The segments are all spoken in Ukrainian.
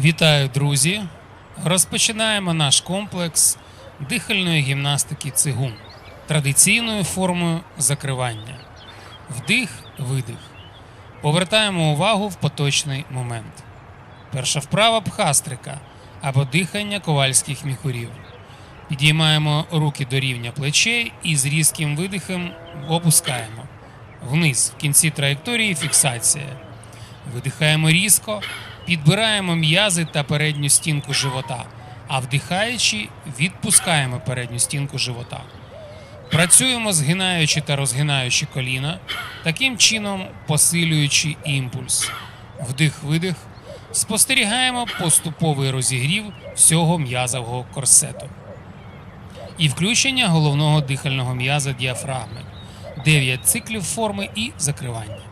Вітаю, друзі! Розпочинаємо наш комплекс дихальної гімнастики цигун традиційною формою закривання. Вдих, видих. Повертаємо увагу в поточний момент. Перша вправа пхастрика або дихання ковальських міхурів. Підіймаємо руки до рівня плечей і з різким видихом опускаємо. Вниз в кінці траєкторії фіксація. Видихаємо різко, підбираємо м'язи та передню стінку живота, а вдихаючи, відпускаємо передню стінку живота. Працюємо згинаючи та розгинаючи коліна, таким чином посилюючи імпульс. Вдих-видих. Спостерігаємо поступовий розігрів всього м'язового корсету. І включення головного дихального м'яза діафрагми, 9 циклів форми і закривання.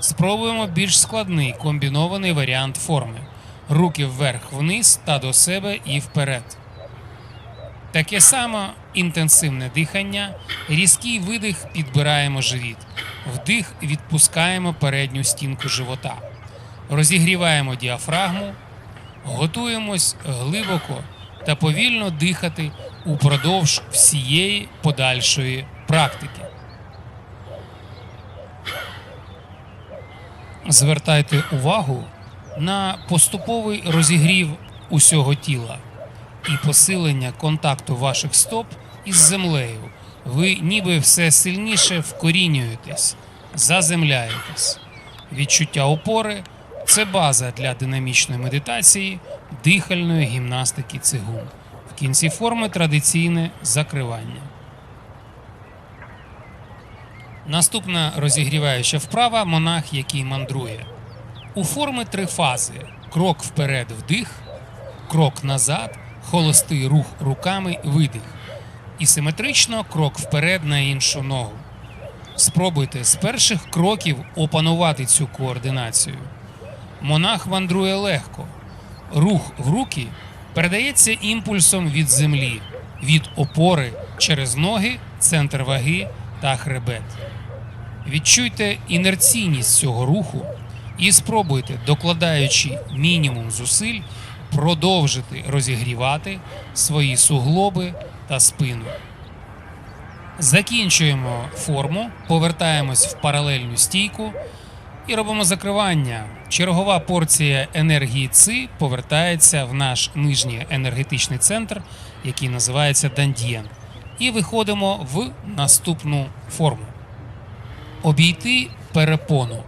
Спробуємо більш складний комбінований варіант форми: руки вверх-вниз та до себе і вперед. Таке саме інтенсивне дихання, різкий видих підбираємо живіт, вдих відпускаємо передню стінку живота, розігріваємо діафрагму, готуємось глибоко та повільно дихати упродовж всієї подальшої практики. Звертайте увагу на поступовий розігрів усього тіла і посилення контакту ваших стоп із землею. Ви ніби все сильніше вкорінюєтесь, заземляєтесь. Відчуття опори це база для динамічної медитації, дихальної гімнастики цигун. В кінці форми традиційне закривання. Наступна розігріваюча вправа монах, який мандрує. У форми три фази: крок вперед, вдих, крок назад, холостий рух руками, видих. І симетрично крок вперед на іншу ногу. Спробуйте з перших кроків опанувати цю координацію. Монах мандрує легко. Рух в руки передається імпульсом від землі, від опори через ноги, центр ваги та хребет. Відчуйте інерційність цього руху і спробуйте, докладаючи мінімум зусиль, продовжити розігрівати свої суглоби та спину. Закінчуємо форму, повертаємось в паралельну стійку і робимо закривання. Чергова порція енергії ЦИ повертається в наш нижній енергетичний центр, який називається Дандієн. І виходимо в наступну форму обійти перепону.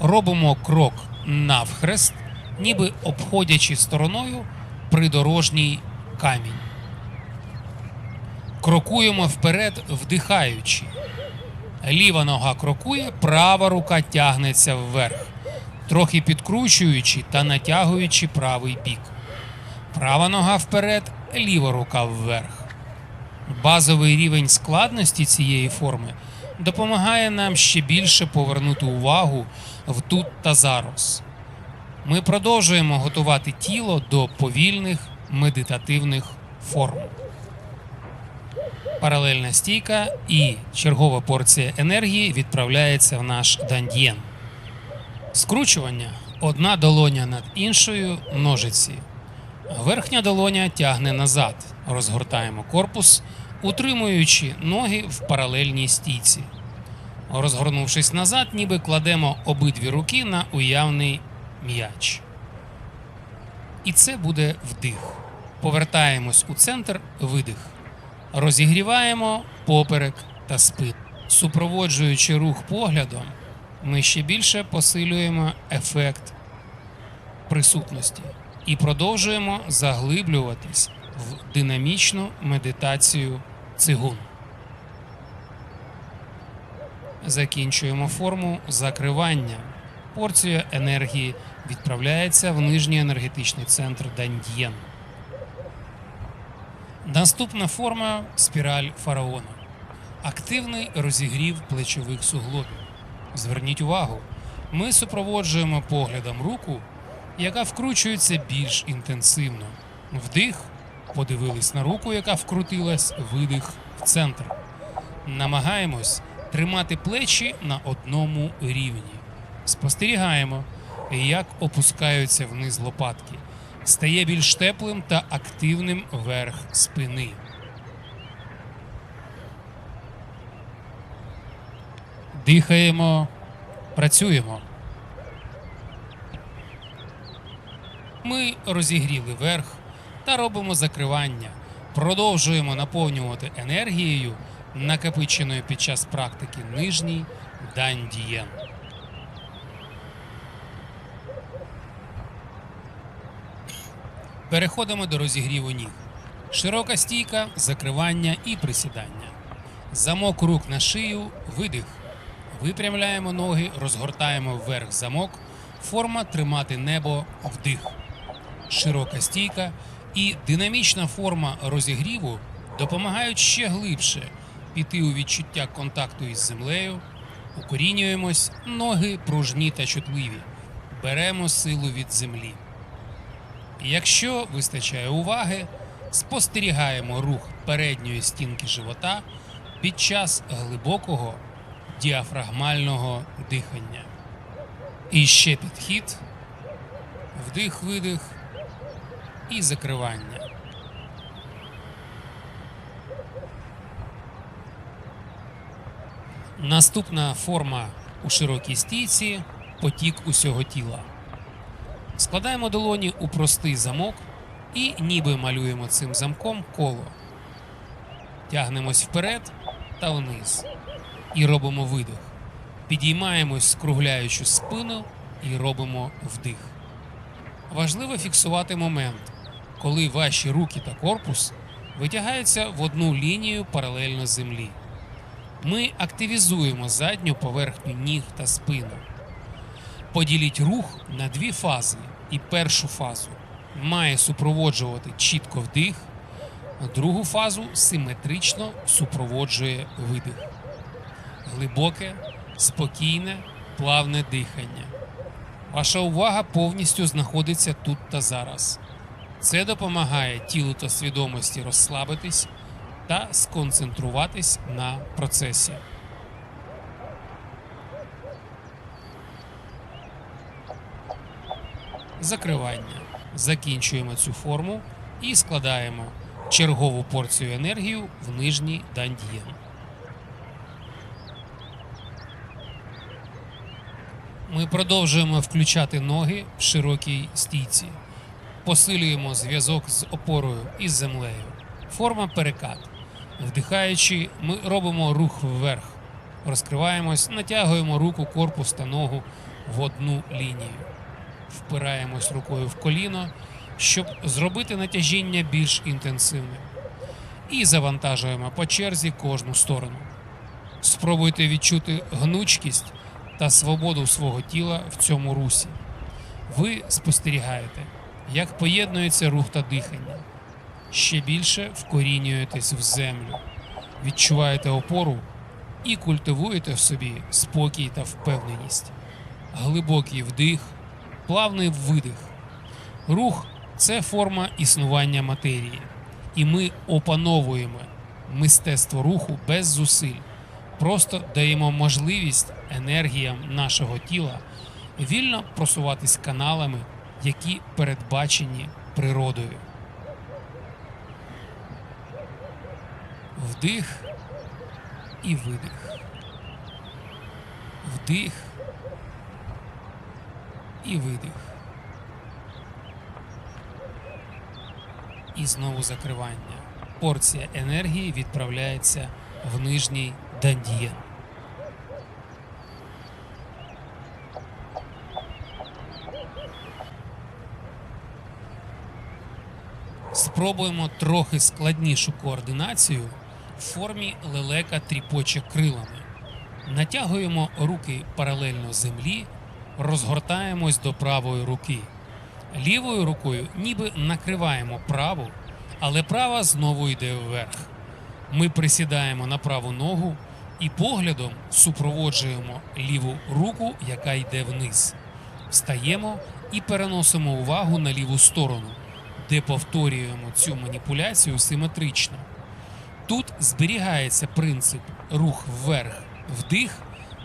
Робимо крок навхрест, ніби обходячи стороною придорожній камінь. Крокуємо вперед, вдихаючи. Ліва нога крокує, права рука тягнеться вверх, трохи підкручуючи та натягуючи правий бік. Права нога вперед, ліва рука вверх. Базовий рівень складності цієї форми допомагає нам ще більше повернути увагу в тут та зараз. Ми продовжуємо готувати тіло до повільних медитативних форм. Паралельна стійка і чергова порція енергії відправляється в наш дандієн. Скручування одна долоня над іншою ножиці. Верхня долоня тягне назад. Розгортаємо корпус, утримуючи ноги в паралельній стійці. Розгорнувшись назад, ніби кладемо обидві руки на уявний м'яч. І це буде вдих. Повертаємось у центр видих. Розігріваємо поперек та спину. Супроводжуючи рух поглядом, ми ще більше посилюємо ефект присутності і продовжуємо заглиблюватись в динамічну медитацію цигун. Закінчуємо форму закривання. Порція енергії відправляється в нижній енергетичний центр Дандієн. Наступна форма спіраль фараона. Активний розігрів плечових суглобів. Зверніть увагу, ми супроводжуємо поглядом руку, яка вкручується більш інтенсивно. Вдих, подивились на руку, яка вкрутилась, видих в центр. Намагаємось тримати плечі на одному рівні. Спостерігаємо, як опускаються вниз лопатки. Стає більш теплим та активним верх спини. Дихаємо, працюємо. Ми розігріли верх та робимо закривання. Продовжуємо наповнювати енергією, накопиченою під час практики нижній дань дієн. Переходимо до розігріву ніг. Широка стійка, закривання і присідання. Замок рук на шию, видих. Випрямляємо ноги, розгортаємо вверх замок. Форма тримати небо вдих. Широка стійка і динамічна форма розігріву допомагають ще глибше піти у відчуття контакту із землею. Укорінюємось, ноги пружні та чутливі. Беремо силу від землі. Якщо вистачає уваги, спостерігаємо рух передньої стінки живота під час глибокого діафрагмального дихання. І ще підхід, вдих-видих і закривання. Наступна форма у широкій стійці потік усього тіла. Складаємо долоні у простий замок і ніби малюємо цим замком коло. Тягнемось вперед та вниз. І робимо видих. Підіймаємось, скругляючи спину, і робимо вдих. Важливо фіксувати момент, коли ваші руки та корпус витягаються в одну лінію паралельно землі. Ми активізуємо задню поверхню ніг та спину. Поділіть рух на дві фази, і першу фазу має супроводжувати чітко вдих, а другу фазу симетрично супроводжує видих. Глибоке, спокійне, плавне дихання. Ваша увага повністю знаходиться тут та зараз. Це допомагає тілу та свідомості розслабитись та сконцентруватись на процесі. Закривання. Закінчуємо цю форму і складаємо чергову порцію енергію в нижній дандієн. Ми продовжуємо включати ноги в широкій стійці. Посилюємо зв'язок з опорою і землею. Форма перекат. Вдихаючи, ми робимо рух вверх. Розкриваємось, натягуємо руку, корпус та ногу в одну лінію. Впираємось рукою в коліно, щоб зробити натяжіння більш інтенсивним. І завантажуємо по черзі кожну сторону. Спробуйте відчути гнучкість та свободу свого тіла в цьому русі. Ви спостерігаєте, як поєднується рух та дихання. Ще більше вкорінюєтесь в землю, відчуваєте опору і культивуєте в собі спокій та впевненість. Глибокий вдих, плавний видих. Рух це форма існування матерії, і ми опановуємо мистецтво руху без зусиль. Просто даємо можливість енергіям нашого тіла вільно просуватись каналами, які передбачені природою. Вдих і видих. Вдих і видих. І знову закривання. Порція енергії відправляється в нижній дандієн. Спробуємо трохи складнішу координацію в формі лелека тріпоче крилами. Натягуємо руки паралельно землі, розгортаємось до правої руки. Лівою рукою ніби накриваємо праву, але права знову йде вверх. Ми присідаємо на праву ногу і поглядом супроводжуємо ліву руку, яка йде вниз. Встаємо і переносимо увагу на ліву сторону, де повторюємо цю маніпуляцію симетрично. Тут зберігається принцип рух вверх, вдих,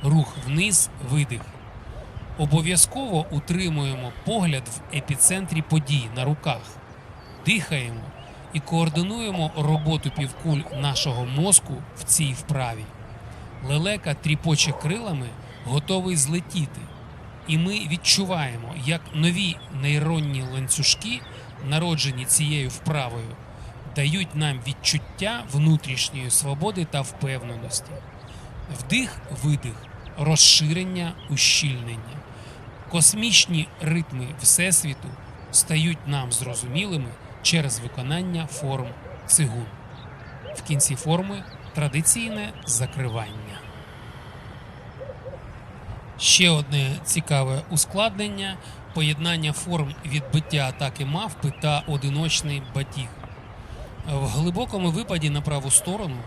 рух вниз, видих. Обов'язково утримуємо погляд в епіцентрі подій на руках, дихаємо і координуємо роботу півкуль нашого мозку в цій вправі. Лелека тріпоче крилами, готовий злетіти. І ми відчуваємо, як нові нейронні ланцюжки, народжені цією вправою, дають нам відчуття внутрішньої свободи та впевненості. Вдих, видих, розширення, ущільнення. Космічні ритми Всесвіту стають нам зрозумілими через виконання форм цигун. В кінці форми традиційне закривання. Ще одне цікаве ускладнення поєднання форм відбиття атаки мавпи та одиночний батіг. В глибокому випаді на праву сторону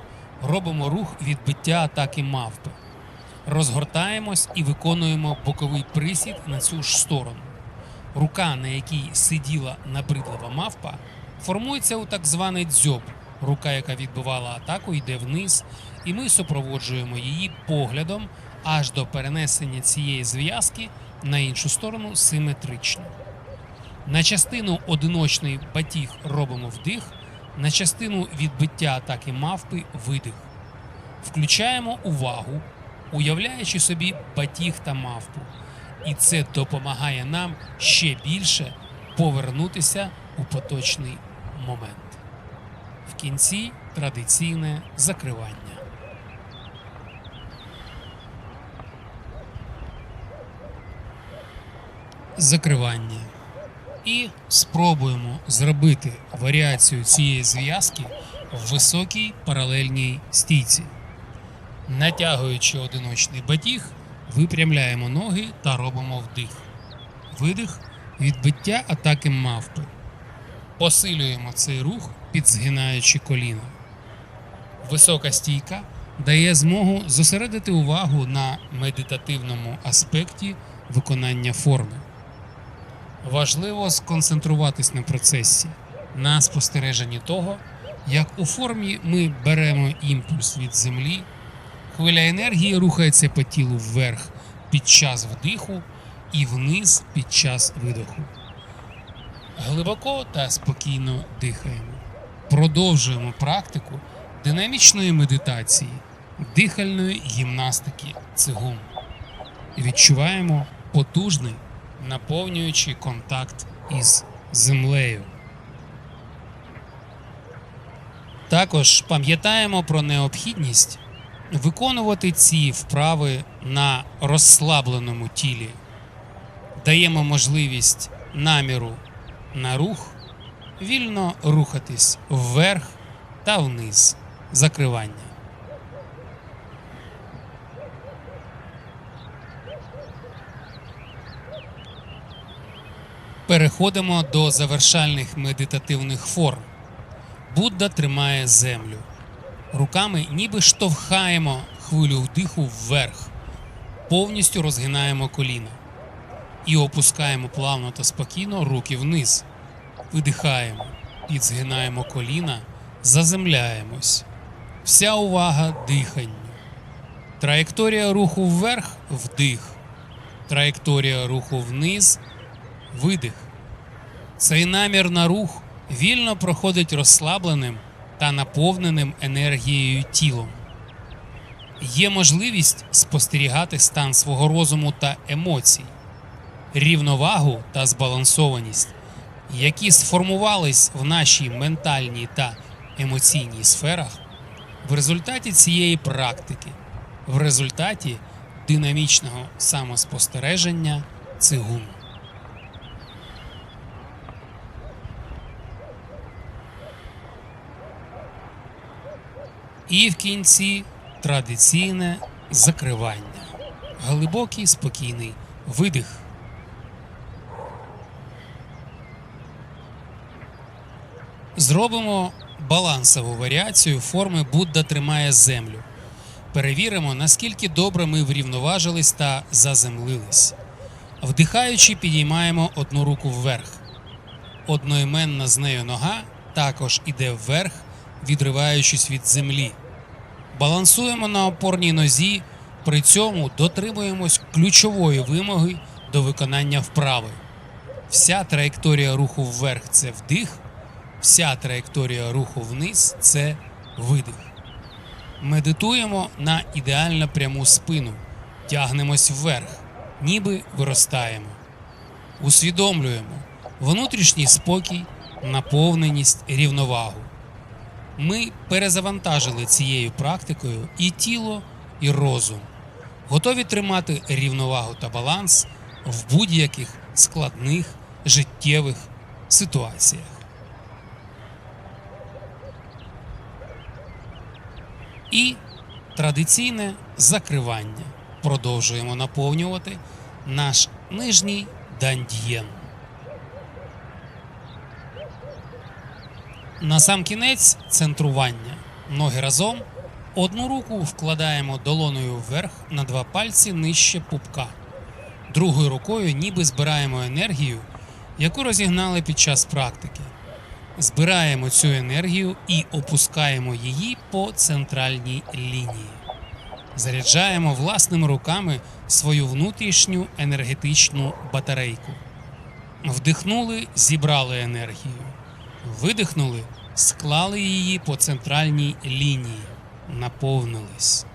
робимо рух відбиття атаки мавпи. Розгортаємось і виконуємо боковий присід на цю ж сторону. Рука, на якій сиділа набридлива мавпа, формується у так званий дзьоб. Рука, яка відбивала атаку, йде вниз, і ми супроводжуємо її поглядом аж до перенесення цієї зв'язки на іншу сторону симетрично. На частину одиночний батіг робимо вдих, на частину відбиття атаки мавпи видих. Включаємо увагу, уявляючи собі батіг та мавпу. І це допомагає нам ще більше повернутися у поточний момент. В кінці традиційне закривання. Закривання. І спробуємо зробити варіацію цієї зв'язки в високій паралельній стійці. Натягуючи одиночний батіг, випрямляємо ноги та робимо вдих. Видих відбиття атаки мавпи. Посилюємо цей рух, підзгинаючи коліна. Висока стійка дає змогу зосередити увагу на медитативному аспекті виконання форми. Важливо сконцентруватись на процесі, на спостереженні того, як у формі ми беремо імпульс від землі, хвиля енергії рухається по тілу вверх під час вдиху і вниз під час видоху. Глибоко та спокійно дихаємо. Продовжуємо практику динамічної медитації, дихальної гімнастики цигун. Відчуваємо потужний, наповнюючий контакт із землею. Також пам'ятаємо про необхідність виконувати ці вправи на розслабленому тілі. Даємо можливість наміру на рух, вільно рухатись вверх та вниз. Закривання. Переходимо до завершальних медитативних форм. Будда тримає землю. Руками ніби штовхаємо хвилю вдиху вверх, повністю розгинаємо коліна і опускаємо плавно та спокійно руки вниз. Видихаємо, підзгинаємо коліна, заземляємось. Вся увага диханню. Траєкторія руху вверх вдих. Траєкторія руху вниз видих. Цей намір на рух вільно проходить розслабленим та наповненим енергією тілом. Є можливість спостерігати стан свого розуму та емоцій, рівновагу та збалансованість, які сформувались в нашій ментальній та емоційній сферах в результаті цієї практики, в результаті динамічного самоспостереження цигун. І в кінці традиційне закривання. Глибокий спокійний видих. Зробимо балансову варіацію форми Будда тримає землю. Перевіримо, наскільки добре ми врівноважились та заземлились. Вдихаючи, підіймаємо одну руку вверх. Одноіменна з нею нога також іде вверх, відриваючись від землі. Балансуємо на опорній нозі, при цьому дотримуємось ключової вимоги до виконання вправи. Вся траєкторія руху вверх це вдих, вся траєкторія руху вниз це видих. Медитуємо на ідеально пряму спину, тягнемось вверх, ніби виростаємо. Усвідомлюємо внутрішній спокій, наповненість, рівновагу. Ми перезавантажили цією практикою і тіло, і розум, готові тримати рівновагу та баланс в будь-яких складних життєвих ситуаціях. І традиційне закривання. Продовжуємо наповнювати наш нижній дандьєн. На сам кінець центрування. Ноги разом. Одну руку вкладаємо долоною вверх на два пальці нижче пупка. Другою рукою ніби збираємо енергію, яку розігнали під час практики. Збираємо цю енергію і опускаємо її по центральній лінії. Заряджаємо власними руками свою внутрішню енергетичну батарейку. Вдихнули, зібрали енергію. Видихнули, склали її по центральній лінії, наповнились.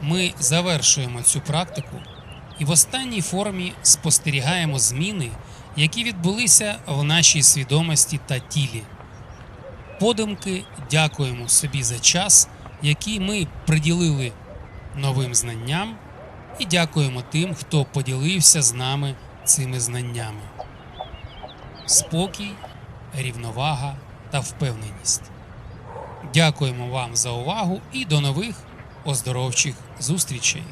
Ми завершуємо цю практику і в останній формі спостерігаємо зміни, які відбулися в нашій свідомості та тілі. Подумки дякуємо собі за час, який ми приділили новим знанням, і дякуємо тим, хто поділився з нами цими знаннями. Спокій, рівновага та впевненість. Дякуємо вам за увагу і до нових оздоровчих зустрічей.